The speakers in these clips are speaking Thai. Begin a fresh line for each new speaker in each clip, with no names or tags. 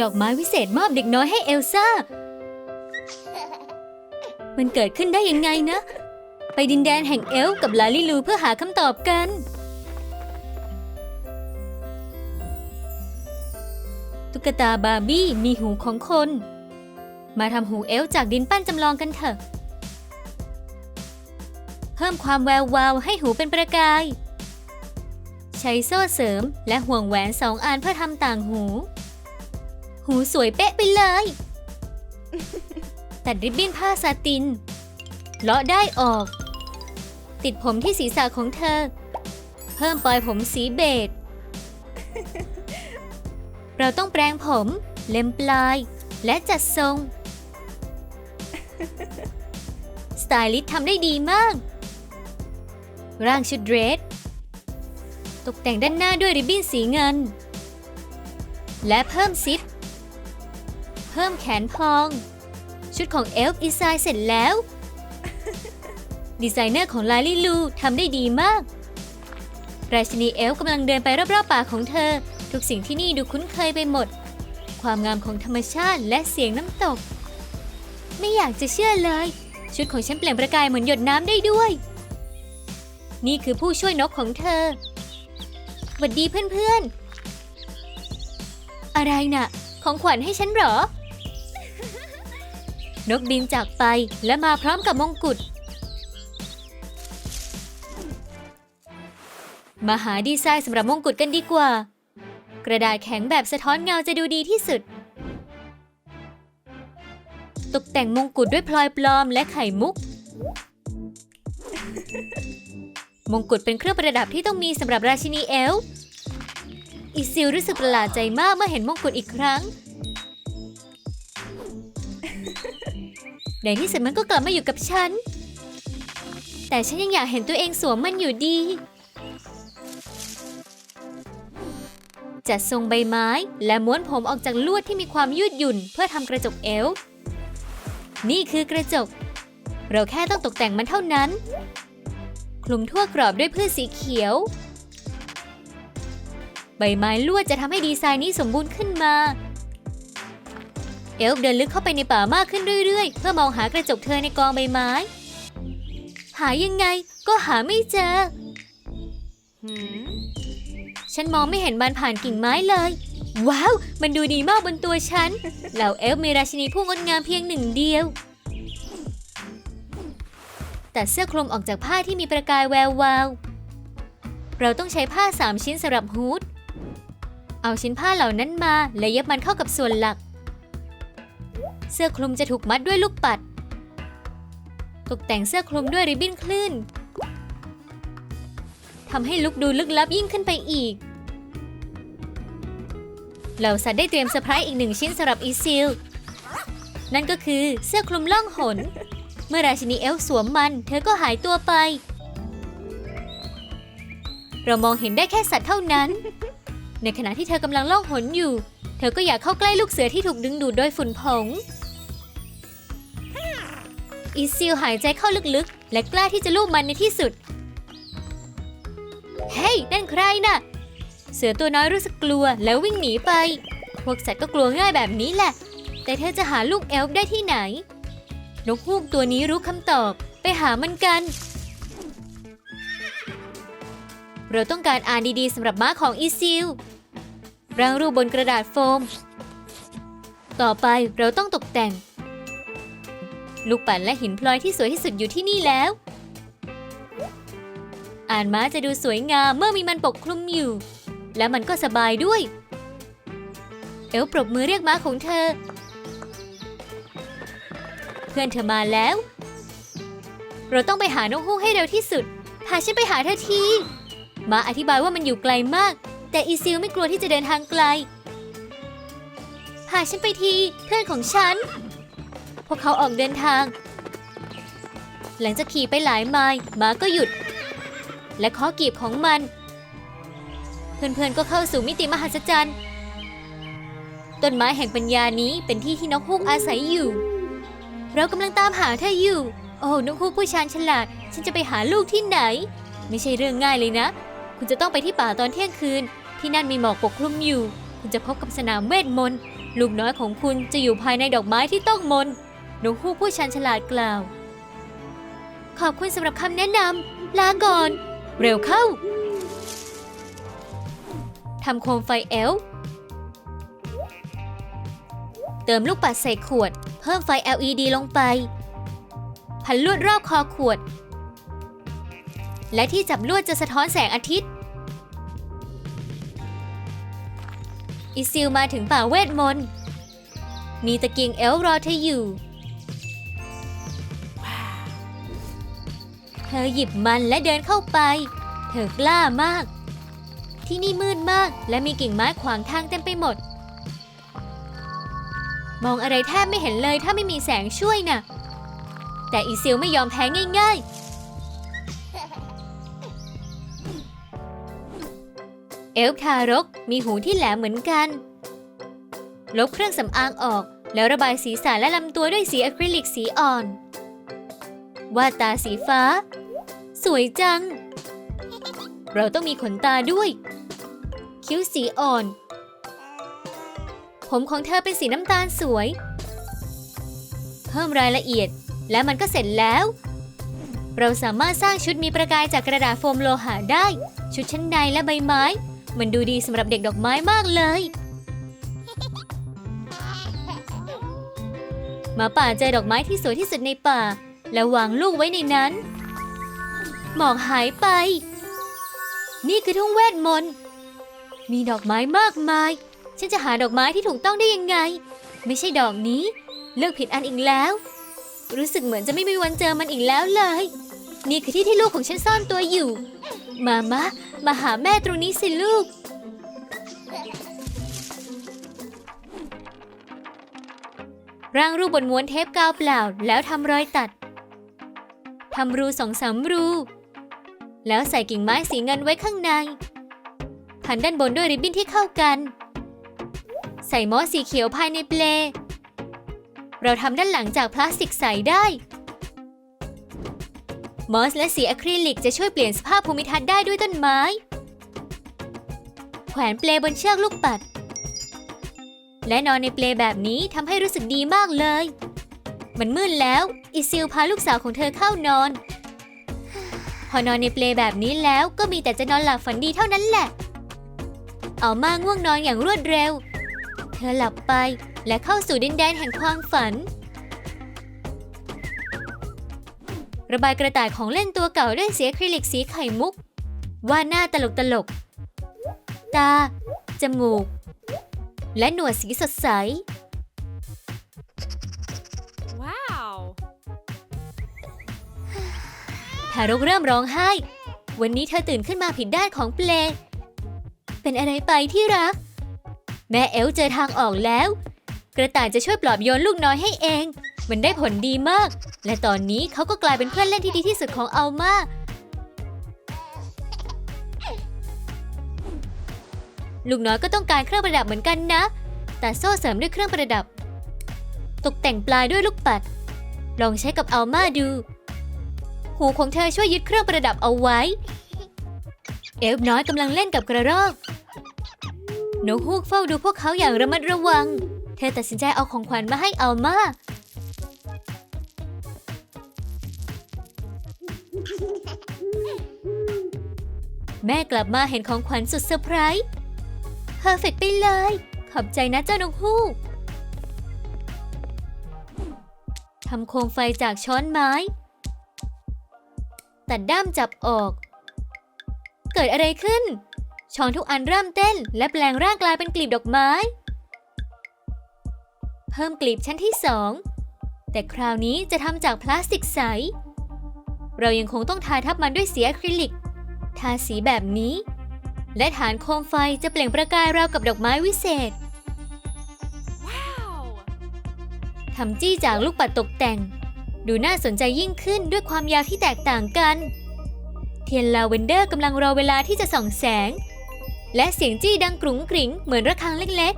ดอกไม้วิเศษมอบเด็กน้อยให้เอลซ่า มันเกิดขึ้นได้ยังไงนะ ไปดินแดนแห่งเอลฟ์กับลาลิลูเพื่อหาคำตอบกัน ตุ๊กตาบาร์บี้มีหูของคน มาทำหูเอลฟ์จากดินปั้นจำลองกันเถอะ เพิ่มความแวววาวให้หูเป็นประกาย ใช้โซ่เสริมและห่วงแหวนสองอันเพื่อทำต่างหู หูสวยเป๊ะไปเลย ตัดริบบิ้นผ้าซาติน เลาะได้ออก ติดผมที่ศีรษะของเธอ เพิ่มปลอยผมสีเบจเราต้องแปรงผม เล็มปลาย และจัดทรง สไตลิสต์ทำได้ดีมาก ร่างชุดเดรส ตกแต่งด้านหน้าด้วยริบบิ้นสีเงิน และเพิ่มซิป เพิ่มแขนพอง ชุดของเอลฟ์ดีไซน์เสร็จแล้ว ดีไซเนอร์ของลาลิลูทำได้ดีมาก ราชินีเอลฟ์กำลังเดินไปรอบๆป่าของเธอ ทุกสิ่งที่นี่ดูคุ้นเคยไปหมด ความงามของธรรมชาติและเสียงน้ำตก ไม่อยากจะเชื่อเลย ชุดของฉันเปล่งประกายเหมือนหยดน้ำได้ด้วย นี่คือผู้ช่วยนกของเธอหวัดดีเพื่อนๆ อะไรน่ะ ของขวัญให้ฉันเหรอ นกบินจากไปและมาพร้อมกับมงกุฎ มาหาดีไซน์สำหรับมงกุฎกันดีกว่า กระดาษแข็งแบบสะท้อนเงาจะดูดีที่สุด ตกแต่งมงกุฎด้วยพลอยปลอมและไข่มุก มงกุฎเป็นเครื่องประดับที่ต้องมีสำหรับราชินีเอลอีซิลรู้สึกประหลาดใจมากเมื่อเห็นมงกุฎอีกครั้ง ในที่สุดมันก็กลับมาอยู่กับฉัน แต่ฉันยังอยากเห็นตัวเองสวมมันอยู่ดี จัดทรงใบไม้และม้วนผมออกจากลวดที่มีความยืดหยุ่น เพื่อทำกระจกเอลนี่คือกระจก เราแค่ต้องตกแต่งมันเท่านั้น คลุมทั่วกรอบด้วยพืชสีเขียว ใบไม้ลวดจะทำให้ดีไซน์นี้สมบูรณ์ขึ้นมา เอลฟ์เดินลึกเข้าไปในป่ามากขึ้นเรื่อยๆ เพื่อมองหากระจกเธอในกองใบไม้ หายังไงก็หาไม่เจอ ฉันมองไม่เห็นมันผ่านกิ่งไม้เลย ว้าว มันดูดีมากบนตัวฉัน เหล่าเอลฟ์มีราชินีผู้งดงามเพียงหนึ่งเดียว แตัดเสื้อคลุมออกจากผ้าที่มีประกายแวววาว เราต้องใช้ผ้าสามชิ้นสำหรับฮูด เอาชิ้นผ้าเหล่านั้นมาและเย็บมันเข้ากับส่วนหลัก เสื้อคลุมจะถูกมัดด้วยลูกปัด ตกแต่งเสื้อคลุมด้วยริบบิ้นคลื่นทำให้ลุกดูลึกลับยิ่งขึ้นไปอีก เหล่าสัตว์ได้เตรียมเซอร์ไพรส์อีกหนึ่งชิ้นสำหรับอีซิล นั่นก็คือเสื้อคลุมล่องหน เมื่อราชินีเอลสวมมัน เธอก็หายตัวไป เรามองเห็นได้แค่สัตว์เท่านั้น ในขณะที่เธอกำลังล่องหนอยู่ เธอก็อยากเข้าใกล้ลูกเสือที่ถูกดึงดูดโดยฝุ่นผง อีซิลหายใจเข้าลึกๆ และกล้าที่จะลูบมันในที่สุด เฮ้ยนั่นใครน่ะ เสือตัวน้อยรู้สึกกลัวแล้ววิ่งหนีไป พวกสัตว์ก็กลัวง่ายแบบนี้แหละ แต่เธอจะหาลูกเอลฟ์ได้ที่ไหน นกฮูกตัวนี้รู้คำตอบ ไปหามันกัน เราต้องการอ่านดีๆสำหรับม้าของอีซิลร่างรูปบนกระดาษโฟม ต่อไปเราต้องตกแต่ง ลูกปัดและหินพลอยที่สวยที่สุดอยู่ที่นี่แล้ว อ่านม้าจะดูสวยงามเมื่อมีมันปกคลุมอยู่ และมันก็สบายด้วย เอลปรบมือเรียกม้าของเธอ เพื่อนเธอมาแล้ว เราต้องไปหานกฮูกให้เร็วที่สุด พาฉันไปหาเธอที ม้าอธิบายว่ามันอยู่ไกลมาก แต่อีซิลไม่กลัวที่จะเดินทางไกล พาฉันไปที เพื่อนของฉัน วกเขาออกเดินทาง หลังจากขี่ไปหลายไมล์ม้าก็หยุด และข้อกีบของมัน เพื่อนๆก็เข้าสู่มิติมหัศจรรย์ต้นไม้แห่งปัญญานี้เป็นที่ที่นกฮูกอาศัยอยู่ เรากำลังตามหาเธออยู่ โอ้นกฮูกผู้ชาญฉลาด ฉันจะไปหาลูกที่ไหน ไม่ใช่เรื่องง่ายเลยนะ คุณจะต้องไปที่ป่าตอนเที่ยงคืน ที่นั่นมีหมอกปกคลุมอยู่ คุณจะพบกับสนามเวทมนต์ ลูกน้อยของคุณจะอยู่ภายในดอกไม้ที่ต้องมนต์ นกฮูกผู้ชันฉลาดกล่าว ขอบคุณสำหรับคำแนะนำลาก่อน เร็วเข้าทำโคมไฟเอล เติมลูกปัดใส่ขวด เพิ่มไฟ LED ลงไป พันลวดรอบคอขวด และที่จับลวดจะสะท้อนแสงอาทิตย์ อิซิลมาถึงป่าเวทมนต์ มีตะเกียงเอลรอเธออยู่ เธอหยิบมันและเดินเข้าไป เธอกล้ามาก ที่นี่มืดมากและมีกิ่งไม้ขวางทางเต็มไปหมด มองอะไรแทบไม่เห็นเลยถ้าไม่มีแสงช่วยน่ะ แต่อีซิลไม่ยอมแพ้ง่าย ๆ เอลฟ์ทารกมีหูที่แหลมเหมือนกัน ลบเครื่องสำอางออก แล้วระบายสีสันและลำตัวด้วยสีอะคริลิกสีอ่อนวาดตาสีฟ้า สวยจัง เราต้องมีขนตาด้วย คิ้วสีอ่อน ผมของเธอเป็นสีน้ำตาลสวย เพิ่มรายละเอียดและมันก็เสร็จแล้ว เราสามารถสร้างชุดมีประกายจากกระดาษโฟมโลหะได้ ชุดชั้นในและใบไม้ มันดูดีสำหรับเด็กดอกไม้มากเลยหมาป่าเจอดอกไม้ที่สวยที่สุดในป่า แล้ววางลูกไว้ในนั้น หมอกหายไป นี่คือทุ่งเวทมนต์ มีดอกไม้มากมาย ฉันจะหาดอกไม้ที่ถูกต้องได้ยังไง ไม่ใช่ดอกนี้ เลือกผิดอันอีกแล้ว รู้สึกเหมือนจะไม่มีวันเจอมันอีกแล้วเลย นี่คือที่ที่ลูกของฉันซ่อนตัวอยู่ มามะมาหาแม่ตรงนี้สิลูกร่างรูปบนม้วนเทปกาวเปล่า แล้วทำรอยตัด ทำรูสองสามรู แล้วใส่กิ่งไม้สีเงินไว้ข้างใน พันด้านบนด้วยริบบิ้นที่เข้ากัน ใส่มอสสีเขียวภายในเปล เราทำด้านหลังจากพลาสติกใสได้ มอสและสีอะคริลิกจะช่วยเปลี่ยนสภาพภูมิทัศน์ได้ด้วยต้นไม้ แขวนเปลบนเชือกลูกปัด และนอนในเปลแบบนี้ทำให้รู้สึกดีมากเลย มันมืดแล้ว อิซิลพาลูกสาวของเธอเข้านอน พอนอนในเปลแบบนี้แล้วก็มีแต่จะนอนหลับฝันดีเท่านั้นแหละ เอามาง่วงนอนอย่างรวดเร็ว เธอหลับไปและเข้าสู่ดินแดนแห่งความฝัน ระบายกระต่ายของเล่นตัวเก่าด้วยสีอะคริลิกสีไข่มุก วาดหน้าตลกตลก ตา จมูก และหนวดสีสดใสารกเริ่มร้องไห้ วันนี้เธอตื่นขึ้นมาผิดด้านของเปลเป็นอะไรไปที่รัก แม่เอลเจอทางออกแล้ว กระต่ายจะช่วยปลอบโยนลูกน้อยให้เอง มันได้ผลดีมาก และตอนนี้เขาก็กลายเป็นเพื่อนเล่นที่ดีที่สุดของอัลมาลูกน้อยก็ต้องการเครื่องประดับเหมือนกันนะ แต่โซ่เสริมด้วยเครื่องประดับ ตกแต่งปลายด้วยลูกปัด ลองใช้กับอัลมาดู หูของเธอช่วยยึดเครื่องประดับเอาไว้ เอลฟ์น้อยกำลังเล่นกับกระรอกนกฮูกเฝ้าดูพวกเขาอย่างระมัดระวัง เธอตัดสินใจเอาของขวัญมาให้อัลมาแม่กลับมาเห็นของขวัญสุดเซอร์ไพรส์เพอร์เฟกไปเลย ขอบใจนะเจ้านกฮูกทำโคมไฟจากช้อนไม้ ตัดด้ามจับออก เกิดอะไรขึ้น ช้อนทุกอันเริ่มเต้น และแปลงร่างกลายเป็นกลีบดอกไม้ เพิ่มกลีบชั้นที่สองแต่คราวนี้จะทำจากพลาสติกใส เรายังคงต้องทาทับมันด้วยสีอะคริลิก ทาสีแบบนี้ และฐานโคมไฟจะเปล่งประกายราวกับดอกไม้วิเศษ
Wow.
ทำจี้จากลูกปัดตกแต่ง ดูน่าสนใจยิ่งขึ้นด้วยความยาวที่แตกต่างกัน เทียนลาเวนเดอร์กำลังรอเวลาที่จะส่องแสง และเสียงจี้ดังกรุงกริ๋งเหมือนระฆังเล็ก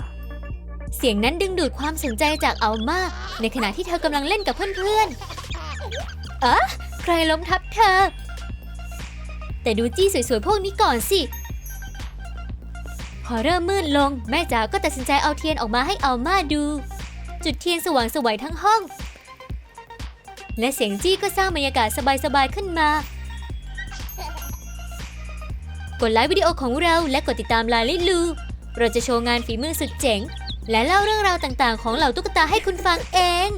ๆ เสียงนั้นดึงดูดความสนใจจากอัลมาในขณะที่เธอกำลังเล่นกับเพื่อนๆอะใครล้มทับเธอ แต่ดูจี้สวยๆพวกนี้ก่อนสิ พอเริ่มมืดลง แม่จ๋าก็ตัดสินใจเอาเทียนออกมาให้อัลมาดู จุดเทียนสว่างสวยทั้งห้อง และเสียงจี้ก็สร้างบรรยากาศสบายๆขึ้นมา กดไลค์วิดีโอของเราและกดติดตามลาลิลูเราจะโชว์งานฝีมือสุดเจ๋ง และเล่าเรื่องราวต่างๆ ของเหล่าตุ๊กตาให้คุณฟังเอง